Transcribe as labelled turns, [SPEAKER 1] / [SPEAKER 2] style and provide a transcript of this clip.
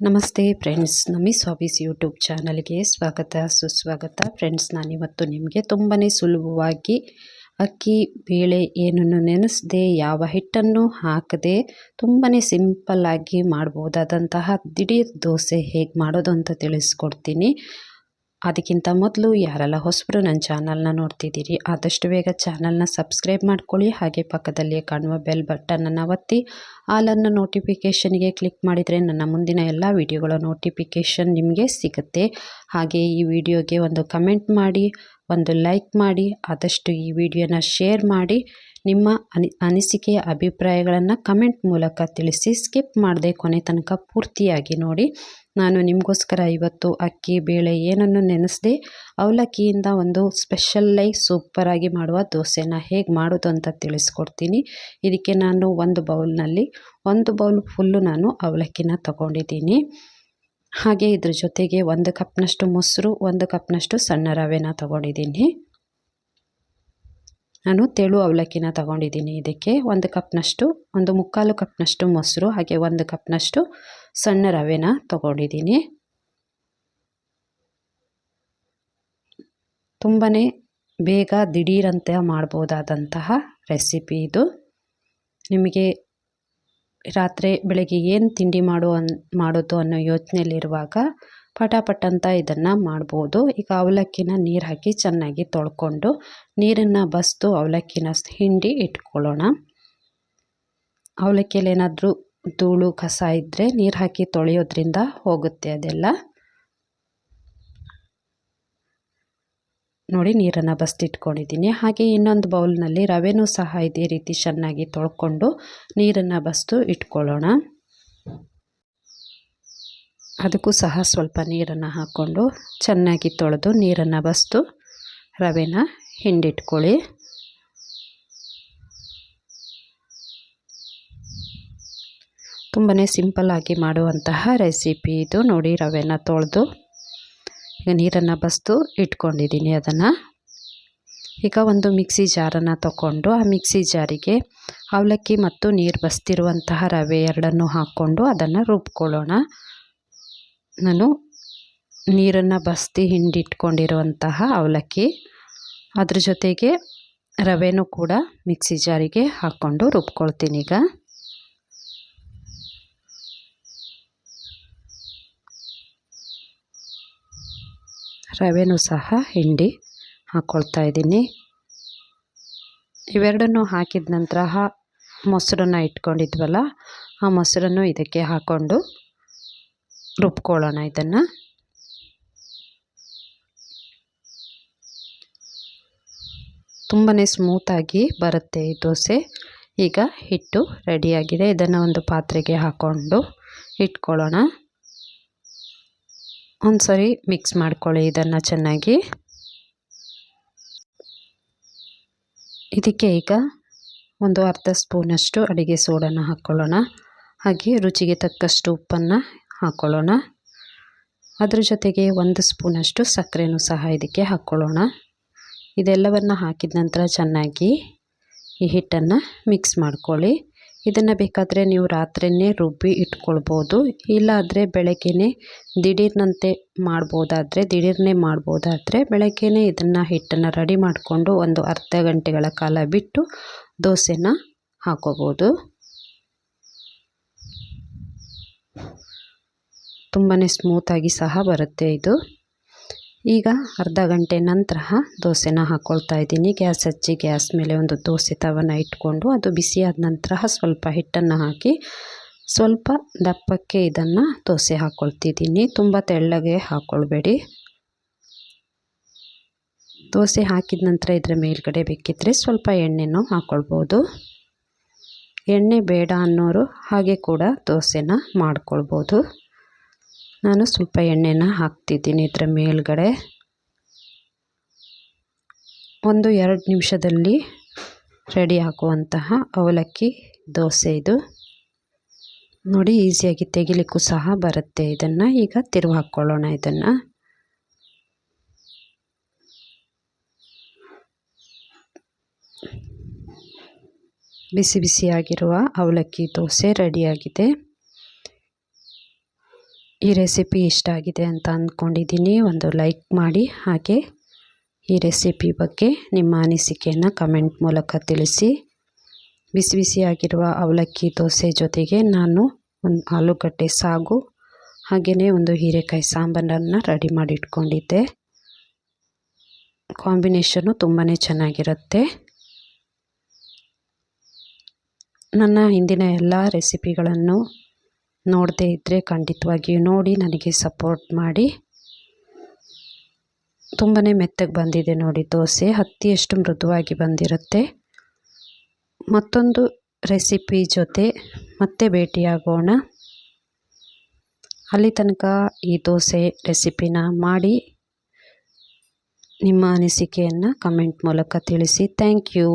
[SPEAKER 1] ನಮಸ್ತೆ ಫ್ರೆಂಡ್ಸ್ ನಮ್ಮಿ ಸ್ವಾಬೀಸ್ ಯೂಟ್ಯೂಬ್ ಚಾನಲ್ಗೆ ಸ್ವಾಗತ, ಸುಸ್ವಾಗತ. ಫ್ರೆಂಡ್ಸ್, ನಾನಿವತ್ತು ನಿಮಗೆ ತುಂಬಾ ಸುಲಭವಾಗಿ ಅಕ್ಕಿ, ಬೇಳೆ ಏನನ್ನು ನೆನೆಸದೆ, ಯಾವ ಹಿಟ್ಟನ್ನು ಹಾಕದೆ ತುಂಬಾ ಸಿಂಪಲ್ಲಾಗಿ ಮಾಡ್ಬೋದಾದಂತಹ ದಿಢೀರ್ ದೋಸೆ ಹೇಗೆ ಮಾಡೋದು ಅಂತ ತಿಳಿಸ್ಕೊಡ್ತೀನಿ. ಅದಕ್ಕಿಂತ ಮೊದಲು ಯಾರೆಲ್ಲ ಹೊಸಬರು ನನ್ನ ಚಾನಲ್ನ ನೋಡ್ತಿದ್ದೀರಿ, ಆದಷ್ಟು ಬೇಗ ಚಾನಲ್ನ ಸಬ್ಸ್ಕ್ರೈಬ್ ಮಾಡ್ಕೊಳ್ಳಿ. ಹಾಗೆ ಪಕ್ಕದಲ್ಲಿ ಕಾಣುವ ಬೆಲ್ ಬಟನನ್ನು ಒತ್ತಿ ಆಲನ್ನು ನೋಟಿಫಿಕೇಷನ್ಗೆ ಕ್ಲಿಕ್ ಮಾಡಿದರೆ ನನ್ನ ಮುಂದಿನ ಎಲ್ಲ ವಿಡಿಯೋಗಳ ನೋಟಿಫಿಕೇಷನ್ ನಿಮಗೆ ಸಿಗುತ್ತೆ. ಹಾಗೆ ಈ ವಿಡಿಯೋಗೆ ಒಂದು ಕಮೆಂಟ್ ಮಾಡಿ, ಒಂದು ಲೈಕ್ ಮಾಡಿ, ಆದಷ್ಟು ಈ ವಿಡಿಯೋನ ಶೇರ್ ಮಾಡಿ, ನಿಮ್ಮ ಅನಿ, ಅನಿಸಿಕೆಯ ಅಭಿಪ್ರಾಯಗಳನ್ನು ಕಮೆಂಟ್ ಮೂಲಕ ತಿಳಿಸಿ ಸ್ಕಿಪ್ ಮಾಡದೆ ಕೊನೆ ತನಕ ಪೂರ್ತಿಯಾಗಿ ನೋಡಿ. ನಾನು ನಿಮಗೋಸ್ಕರ ಇವತ್ತು ಅಕ್ಕಿ, ಬೇಳೆ ಏನನ್ನು ನೆನೆಸಿದೆ, ಅವಲಕ್ಕಿಯಿಂದ ಒಂದು ಸ್ಪೆಷಲ್ಲೈ ಸೂಪರಾಗಿ ಮಾಡುವ ದೋಸೆನ ಹೇಗೆ ಮಾಡೋದು ಅಂತ ತಿಳಿಸ್ಕೊಡ್ತೀನಿ. ಇದಕ್ಕೆ ನಾನು ಒಂದು ಬೌಲ್ನಲ್ಲಿ ಒಂದು ಬೌಲ್ ಫುಲ್ಲು ನಾನು ಅವಲಕ್ಕಿನ ತಗೊಂಡಿದ್ದೀನಿ. ಹಾಗೆ ಇದ್ರ ಜೊತೆಗೆ ಒಂದು ಕಪ್ನಷ್ಟು ಮೊಸರು, ಒಂದು ಕಪ್ನಷ್ಟು ಸಣ್ಣ ರವೆನ ತಗೊಂಡಿದ್ದೀನಿ. ನಾನು ತೆಳು ಅವಲಕ್ಕಿನ ತಗೊಂಡಿದ್ದೀನಿ ಇದಕ್ಕೆ. ಒಂದು ಕಪ್ನಷ್ಟು, ಒಂದು ಮುಕ್ಕಾಲು ಕಪ್ನಷ್ಟು ಮೊಸರು, ಹಾಗೆ ಒಂದು ಕಪ್ನಷ್ಟು ಸಣ್ಣ ರವೆನ ತಗೊಂಡಿದ್ದೀನಿ. ತುಂಬಾ ಬೇಗ ದಿಢೀರಂತೆ ಮಾಡ್ಬೋದಾದಂತಹ ರೆಸಿಪಿ ಇದು. ನಿಮಗೆ ರಾತ್ರಿ ಬೆಳಗ್ಗೆ ಏನು ತಿಂಡಿ ಮಾಡು ಅನ್, ಮಾಡೋದು ಅನ್ನೋ ಯೋಚನೆಯಲ್ಲಿರುವಾಗ ಪಟಾಪಟ್ ಅಂತ ಇದನ್ನು ಮಾಡ್ಬೋದು. ಈಗ ಅವಲಕ್ಕಿನ ನೀರು ಹಾಕಿ ಚೆನ್ನಾಗಿ ತೊಳ್ಕೊಂಡು ನೀರನ್ನು ಬಸ್ದು ಅವಲಕ್ಕಿನ ಹಿಂಡಿ ಇಟ್ಕೊಳ್ಳೋಣ. ಅವಲಕ್ಕಿಯಲ್ಲಿ ಏನಾದರೂ ಧೂಳು, ಕಸ ಇದ್ದರೆ ನೀರು ಹಾಕಿ ತೊಳೆಯೋದ್ರಿಂದ ಹೋಗುತ್ತೆ ಅದೆಲ್ಲ. ನೋಡಿ ನೀರನ್ನು ಬಸ್ತಿಟ್ಕೊಂಡಿದ್ದೀನಿ. ಹಾಗೆ ಇನ್ನೊಂದು ಬೌಲ್ನಲ್ಲಿ ರವೆನೂ ಸಹ ಇದೇ ರೀತಿ ಚೆನ್ನಾಗಿ ತೊಳ್ಕೊಂಡು ನೀರನ್ನು ಬಸ್ತು ಇಟ್ಕೊಳ್ಳೋಣ. ಅದಕ್ಕೂ ಸಹ ಸ್ವಲ್ಪ ನೀರನ್ನು ಹಾಕ್ಕೊಂಡು ಚೆನ್ನಾಗಿ ತೊಳೆದು ನೀರನ್ನು ಬಸ್ತು ರವೆನ ಹಿಂಡಿಟ್ಕೊಳ್ಳಿ. ತುಂಬಾ ಸಿಂಪಲ್ಲಾಗಿ ಮಾಡುವಂತಹ ರೆಸಿಪಿ ಇದು. ನೋಡಿ ರವೆನ ತೊಳೆದು ಈಗ ನೀರನ್ನು ಬಸ್ದು ಇಟ್ಕೊಂಡಿದ್ದೀನಿ ಅದನ್ನು. ಈಗ ಒಂದು ಮಿಕ್ಸಿ ಜಾರನ್ನು ತಗೊಂಡು ಆ ಮಿಕ್ಸಿ ಜಾರಿಗೆ ಅವಲಕ್ಕಿ ಮತ್ತು ನೀರು ಬಸ್ತಿರುವಂತಹ ರವೆ ಎರಡನ್ನು ಹಾಕ್ಕೊಂಡು ಅದನ್ನು ರುಬ್ಕೊಳ್ಳೋಣ. ನಾನು ನೀರನ್ನು ಬಸ್ತಿ ಹಿಂಡಿಟ್ಕೊಂಡಿರುವಂತಹ ಅವಲಕ್ಕಿ. ಅದ್ರ ಜೊತೆಗೆ ರವೆನೂ ಕೂಡ ಮಿಕ್ಸಿ ಜಾರಿಗೆ ಹಾಕ್ಕೊಂಡು ರುಬ್ಕೊಳ್ತೀನಿ ಈಗ. ರವೆನೂ ಸಹ ಹಿಂಡಿ ಹಾಕ್ಕೊಳ್ತಾ ಇದ್ದೀನಿ. ಇವೆರಡನ್ನು ಹಾಕಿದ ನಂತರ ಮೊಸರನ್ನು ಇಟ್ಕೊಂಡಿದ್ವಲ್ಲ, ಆ ಮೊಸರನ್ನು ಇದಕ್ಕೆ ಹಾಕ್ಕೊಂಡು ರುಬ್ಕೊಳ್ಳೋಣ ಇದನ್ನು. ತುಂಬಾ ಸ್ಮೂತಾಗಿ ಬರುತ್ತೆ ಈ ದೋಸೆ. ಈಗ ಹಿಟ್ಟು ರೆಡಿಯಾಗಿದೆ. ಇದನ್ನು ಒಂದು ಪಾತ್ರೆಗೆ ಹಾಕ್ಕೊಂಡು ಇಟ್ಕೊಳ್ಳೋಣ. ಒಂದು ಸರಿ ಮಿಕ್ಸ್ ಮಾಡ್ಕೊಳ್ಳಿ ಇದನ್ನು ಚೆನ್ನಾಗಿ. ಇದಕ್ಕೆ ಈಗ ಒಂದು ಅರ್ಧ ಸ್ಪೂನಷ್ಟು ಅಡುಗೆ ಸೋಡನ್ನು ಹಾಕ್ಕೊಳ್ಳೋಣ. ಹಾಗೆ ರುಚಿಗೆ ತಕ್ಕಷ್ಟು ಉಪ್ಪನ್ನು ಹಾಕ್ಕೊಳ್ಳೋಣ. ಅದರ ಜೊತೆಗೆ ಒಂದು ಸ್ಪೂನಷ್ಟು ಸಕ್ಕರೆನೂ ಸಹ ಇದಕ್ಕೆ ಹಾಕ್ಕೊಳ್ಳೋಣ. ಇದೆಲ್ಲವನ್ನು ಹಾಕಿದ ನಂತರ ಚೆನ್ನಾಗಿ ಈ ಹಿಟ್ಟನ್ನು ಮಿಕ್ಸ್ ಮಾಡ್ಕೊಳ್ಳಿ. ಇದನ್ನು ಬೇಕಾದರೆ ನೀವು ರಾತ್ರಿಯೇ ರುಬ್ಬಿ ಇಟ್ಕೊಳ್ಬೋದು. ಇಲ್ಲಾದರೆ ಬೆಳಗ್ಗೆನೇ ದಿಢೀರ್ನಂತೆ ಮಾಡ್ಬೋದಾದರೆ, ದಿಢೀರ್ನೇ ಮಾಡ್ಬೋದಾದರೆ ಬೆಳಗ್ಗೆನೇ ಇದನ್ನು ಹಿಟ್ಟನ್ನು ರೆಡಿ ಮಾಡಿಕೊಂಡು ಒಂದು ಅರ್ಧ ಗಂಟೆಗಳ ಕಾಲ ಬಿಟ್ಟು ದೋಸೆನ ಹಾಕೋಬೋದು. ತುಂಬಾ ಸ್ಮೂತಾಗಿ ಸಹ ಬರುತ್ತೆ ಇದು. ಈಗ ಅರ್ಧ ಗಂಟೆ ನಂತರ ದೋಸೆನ ಹಾಕ್ಕೊಳ್ತಾ ಇದ್ದೀನಿ. ಗ್ಯಾಸ್ ಹಚ್ಚಿ ಗ್ಯಾಸ್ ಮೇಲೆ ಒಂದು ದೋಸೆ ತವನ ಇಟ್ಕೊಂಡು ಅದು ಬಿಸಿಯಾದ ನಂತರ ಸ್ವಲ್ಪ ಹಿಟ್ಟನ್ನು ಹಾಕಿ ಸ್ವಲ್ಪ ದಪ್ಪಕ್ಕೆ ಇದನ್ನು ದೋಸೆ ಹಾಕ್ಕೊಳ್ತಿದ್ದೀನಿ ತುಂಬ ತೆಳ್ಳಗೆ ಹಾಕ್ಕೊಳ್ಬೇಡಿ ದೋಸೆ ಹಾಕಿದ ನಂತರ ಇದರ ಮೇಲ್ಗಡೆ ಬೇಕಿದ್ದರೆ ಸ್ವಲ್ಪ ಎಣ್ಣೆನೂ ಹಾಕ್ಕೊಳ್ಬೋದು ಎಣ್ಣೆ ಬೇಡ ಅನ್ನೋರು ಹಾಗೆ ಕೂಡ ದೋಸೆನ ಮಾಡ್ಕೊಳ್ಬೋದು. ನಾನು ಸ್ವಲ್ಪ ಎಣ್ಣೆನ ಹಾಕ್ತಿದ್ದೀನಿ ಇದರ ಮೇಲ್ಗಡೆ. ಒಂದು ಎರಡು ನಿಮಿಷದಲ್ಲಿ ರೆಡಿ ಹಾಕುವಂತಹ ಅವಲಕ್ಕಿ ದೋಸೆ ಇದು. ನೋಡಿ, ಈಸಿಯಾಗಿ ತೆಗಿಲಿಕ್ಕೂ ಸಹ ಬರುತ್ತೆ ಇದನ್ನು. ಈಗ ತಿರುವು ಹಾಕ್ಕೊಳ್ಳೋಣ ಇದನ್ನು. ಬಿಸಿ ಬಿಸಿಯಾಗಿರುವ ಅವಲಕ್ಕಿ ದೋಸೆ ರೆಡಿಯಾಗಿದೆ. ಈ ರೆಸಿಪಿ ಇಷ್ಟ ಆಗಿದೆ ಅಂತ ಅಂದ್ಕೊಂಡಿದ್ದೀನಿ, ಒಂದು ಲೈಕ್ ಮಾಡಿ. ಹಾಗೆ ಈ ರೆಸಿಪಿ ಬಗ್ಗೆ ನಿಮ್ಮ ಅನಿಸಿಕೆಯನ್ನು ಕಮೆಂಟ್ ಮೂಲಕ ತಿಳಿಸಿ. ಬಿಸಿ ಬಿಸಿಯಾಗಿರುವ ಅವಲಕ್ಕಿ ದೋಸೆ ಜೊತೆಗೆ ನಾನು ಒಂದು ಆಲೂಗಡ್ಡೆ ಸಾಗು, ಹಾಗೆಯೇ ಒಂದು ಹೀರೆಕಾಯಿ ಸಾಂಬಾರನ್ನು ರೆಡಿ ಮಾಡಿ ಇಟ್ಕೊಂಡಿದ್ದೆ ಕಾಂಬಿನೇಷನ್ನು ತುಂಬಾ ಚೆನ್ನಾಗಿರುತ್ತೆ. ನನ್ನ ಹಿಂದಿನ ಎಲ್ಲ ರೆಸಿಪಿಗಳನ್ನು ನೋಡದೇ ಇದ್ದರೆ ಖಂಡಿತವಾಗಿಯೂ ನೋಡಿ ನನಗೆ ಸಪೋರ್ಟ್ ಮಾಡಿ. ತುಂಬಾ ಮೆತ್ತಗೆ ಬಂದಿದೆ ನೋಡಿ ದೋಸೆ. ಹತ್ತಿಯಷ್ಟು ಮೃದುವಾಗಿ ಬಂದಿರುತ್ತೆ. ಮತ್ತೊಂದು ರೆಸಿಪಿ ಜೊತೆ ಮತ್ತೆ ಭೇಟಿಯಾಗೋಣ. ಅಲ್ಲಿ ತನಕ ಈ ದೋಸೆ ರೆಸಿಪಿನ ಮಾಡಿ ನಿಮ್ಮ ಅನಿಸಿಕೆಯನ್ನು ಕಮೆಂಟ್ ಮೂಲಕ ತಿಳಿಸಿ. Thank you